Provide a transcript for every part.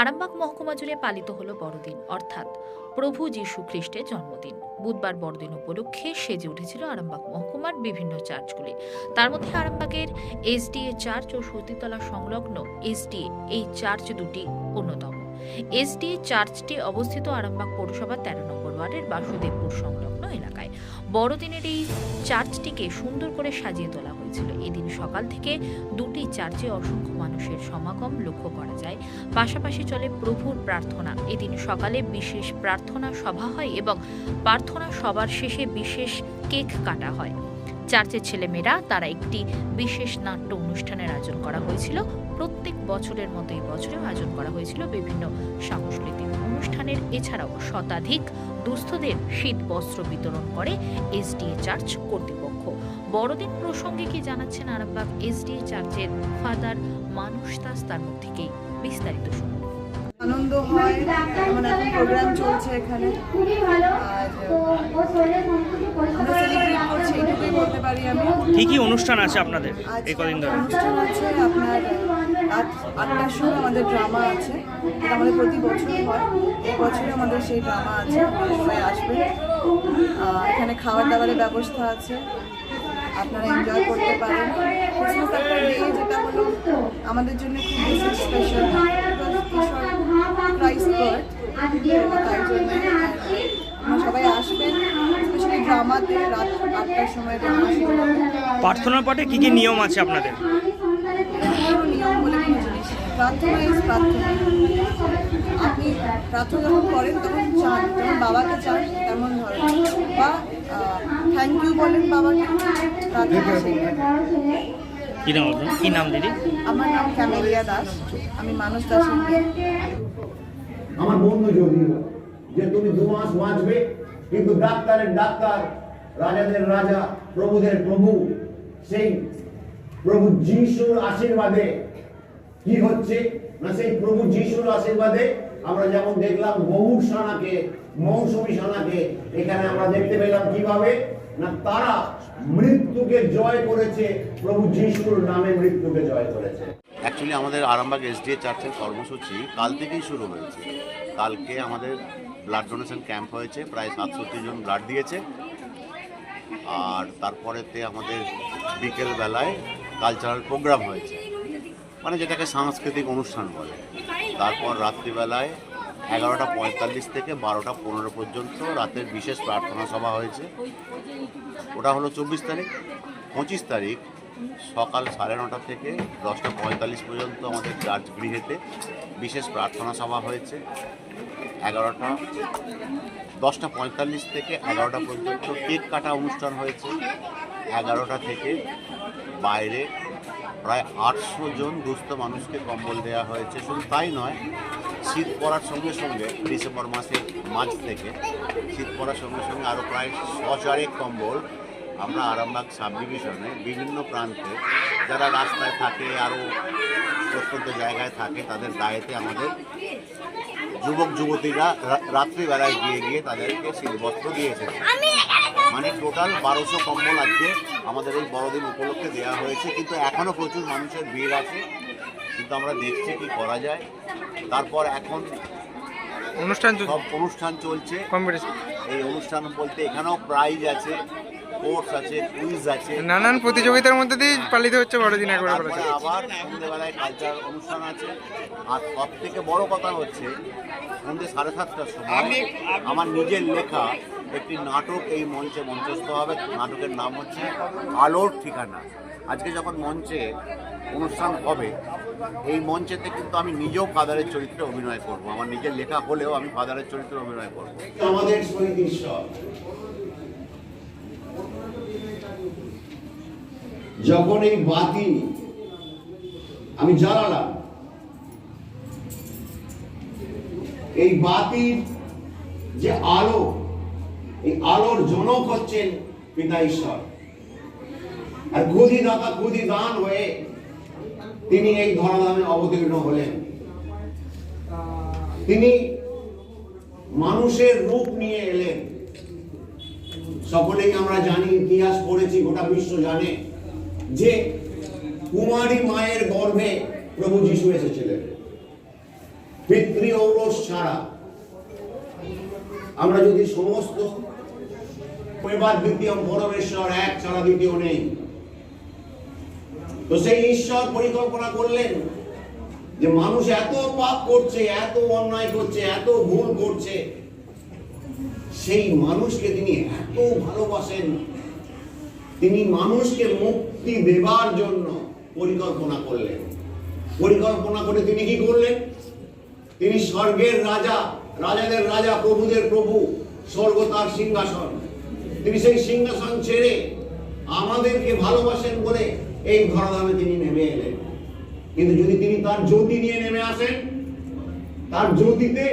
আরামবাগ মহকুমা জুড়ে পালিত হলো বড়দিন, অর্থাৎ প্রভু যীশু খ্রিস্টের জন্মদিন। বুধবার বড়দিন উপলক্ষে সেজে উঠেছিল আরামবাগ মহকুমার বিভিন্ন চার্চগুলি। তার মধ্যে আরামবাগের এসডিএ চার্চ ও সতীতলা সংলগ্ন এসডিএ এই চার্চ দুটি অন্যতম। এসডিএ চার্চটি অবস্থিত আরামবাগ পৌরসভা তেরো নম্বর ওয়ার্ডের বাসুদেবপুর সংলগ্ন। বড়দিনের এই চার্চটিকে সুন্দর করে সাজিয়ে তোলা হয়েছিল। এদিন সকাল থেকে দুটি চার্চে অসংখ্য মানুষের সমাগম লক্ষ্য করা যায়। পাশাপাশি চলে প্রভুর প্রার্থনা। এদিন সকালে বিশেষ প্রার্থনা সভা হয় এবং প্রার্থনা সবার শেষে বিশেষ কেক কাটা হয়। চার্চের ছেলেমেয়েরা, তারা একটি বিশেষ নাট্য অনুষ্ঠানের আয়োজন করা হয়েছিল। প্রত্যেক বছরের মতো এই বছরেও আয়োজন করা হয়েছিল বিভিন্ন সাংস্কৃতিক অনুষ্ঠানের। এছাড়াও শতাধিক দুস্থদের শীত বস্ত্র বিতরণ করে এসডিএ চার্চ কর্তৃপক্ষ। বড়দিন প্রসঙ্গে কি জানাচ্ছেন আরামবাগ এসডিএ চার্চের ফাদার মানুষ দাস? তার মধ্যে থেকেই বিস্তারিত শুনুন। আনন্দ হয় যেমন এখন প্রোগ্রাম চলছে এখানে। আমরা সেলিব্রেট করছি এইটুকুই বলতে পারি আমি। কি কি অনুষ্ঠান আছে আপনাদের এই কদিন ধরে? অনুষ্ঠান আছে আপনার রাত আটটার সময় আমাদের ড্রামা আছে। এটা আমাদের প্রতি বছর হয়। এই বছরে আমাদের সেই ড্রামা আছে সবাই আসবে। এখানে খাবার দাবারের ব্যবস্থা আছে। আপনারা এনজয় করতে পারেন। ক্রিসমাস একটা ডে যেটা হলো, আমাদের জন্য খুব বেশি স্পেশাল ক্রাইস্ট বার্থ তাই জন্য সবাই আসবেন স্পেশালি ড্রামাতে রাত আটটার সময় ড্রামা প্রার্থনার পাঠে কি কি নিয়ম আছে আপনাদের কোনো নিয়ম বলে কোনো জিনিস নেই প্রার্থনা ইজ প্রার্থনা। আপনি প্রার্থনা যখন করেন তখন চান যখন বাবাকে চান তেমন ধরেন বা থ্যাংক ইউ বলেন বাবাকে প্রার্থনা কি নাম আপনার? কি নাম দিদি? আমার নাম ক্যামেলিয়া দাস। আমি মানুষ দাসের মেয়ে। আমার বন্ধু যদি যে তুমি দু মাস বাঁচবে কিন্তু ডাক্তারের ডাক্তার রাজাদের রাজা প্রভুদের প্রভু সেই প্রভু যিশুর আশীর্বাদে কি হচ্ছে? না, সেই প্রভু যিশুর আশীর্বাদে আমরা যেমন দেখলাম বহু সানাকে মৌসুমী সানাকে এখানে আমরা দেখতে পেলাম কীভাবে? না, তারা মৃত্যুকে জয় করেছে, প্রভু যিশুর নামে মৃত্যুকে জয় করেছে। অ্যাকচুয়ালি আমাদের আরামবাগ এসডিএ চার্চের কর্মসূচি কাল থেকেই শুরু হয়েছে। কালকে আমাদের ব্লাড ডোনেশন ক্যাম্প হয়েছে, প্রায় সাতষট্টি জন ব্লাড দিয়েছে। আর তারপরেতে আমাদের বিকেলবেলায় কালচারাল প্রোগ্রাম হয়েছে। মানে যেটাকে সাংস্কৃতিক অনুষ্ঠান বলে। তারপর রাত্রিবেলায় এগারোটা পঁয়তাল্লিশ থেকে বারোটা পনেরো পর্যন্ত রাতের বিশেষ প্রার্থনা সভা হয়েছে। ওটা হলো চব্বিশ তারিখ। পঁচিশ তারিখ সকাল সাড়ে নটা থেকে দশটা পঁয়তাল্লিশ পর্যন্ত আমাদের চার্চ গৃহেতে বিশেষ প্রার্থনা সভা হয়েছে। এগারোটা, দশটা পঁয়তাল্লিশ থেকে এগারোটা পর্যন্ত কেক কাটা অনুষ্ঠান হয়েছে। এগারোটা থেকে বাইরে প্রায় আটশো জন দুস্থ মানুষকে কম্বল দেওয়া হয়েছে। শুধু তাই নয়, শীত পড়ার সঙ্গে সঙ্গে ডিসেম্বর মাসের মাঝ থেকে শীত পড়ার সঙ্গে সঙ্গে আরও প্রায় ছচারেক কম্বল আমরা আরামবাগ সাব ডিভিশনে বিভিন্ন প্রান্তে যারা রাস্তায় থাকে আরও প্রত্যন্ত জায়গায় থাকে, তাদের দায়েতে আমাদের যুবক, যুবতীরা রাত্রিবেলায় গিয়ে গিয়ে তাদেরকে শীতবস্ত্র দিয়ে এসেছে। মানে টোটাল বারোশো কম্বল আজকে আমাদের এই বড়দিন উপলক্ষে দেওয়া হয়েছে কিন্তু এখনও প্রচুর মানুষের ভিড় আছে কিন্তু আমরা দেখছি কি করা যায়। তারপর এখন অনুষ্ঠান সব অনুষ্ঠান চলছে। এই অনুষ্ঠান বলতে এখানেও প্রাইজ আছে। কোর্স আছে কুইজ আছে। নানান প্রতিযোগিতার মধ্যে দিয়ে পালিত হচ্ছে বড়দিন একবার বলেছে আবার সন্ধ্যেবেলায় কালচারাল অনুষ্ঠান আছে। আর সব থেকে বড় কথা হচ্ছে সন্ধ্যে সাড়ে সাতটার সময় আমার নিজের লেখা একটি নাটক এই মঞ্চে মঞ্চস্থ হবে। নাটকের নাম হচ্ছে আলোর ঠিকানা। আজকে যখন মঞ্চে অনুষ্ঠান হবে এই মঞ্চেতে কিন্তু আমি নিজেও ফাদারের চরিত্রে অভিনয় করব। আমার নিজের লেখা হলেও আমি ফাদারের চরিত্রে অভিনয় করব। আমাদের শহীদ যখন এই বাতি আমি জ্বালালাম, এই বাতির যে আলো, এই আলোর জনক হচ্ছেন পিতা ঈশ্বর। আর খুদি দাতা খুদি দান হয়ে তিনি এই ধরাধামে অবতীর্ণ হলেন। তিনি মানুষের রূপ নিয়ে এলেন। সকলেই আমরা জানি, ইতিহাস পড়েছি, গোটা বিশ্ব জানে। যে কুমারী মায়ের গর্ভে প্রভু যিশু এসেছিলেন। পিতৃ ঔরস ছাড়া। আমরা যদি সমস্ত এবার দ্বিতীয় পরমেশ্বর এক ছাড়া দ্বিতীয় নেই। তো সেই ঈশ্বর পরিকল্পনা করলেন যে মানুষ এত পাপ করছে, এত অন্যায় করছে, এত ভুল করছে, সেই মানুষকে তিনি এত ভালোবাসেন তিনি মানুষকে মুক্তি দেবার জন্য পরিকল্পনা করলেন। পরিকল্পনা করে তিনি কি করলেন? তিনি স্বর্গের রাজা, রাজাদের রাজা, প্রভুদের প্রভু, স্বর্গ তার সিংহাসন। তিনি সেই সিংহাসন ছেড়ে আমাদেরকে ভালোবাসেন বলে এই ধরাধামে তিনি নেমে এলেন। কিন্তু যদি তিনি তার জ্যোতি নিয়ে নেমে আসেন, তার জ্যোতিতে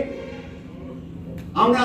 আমরা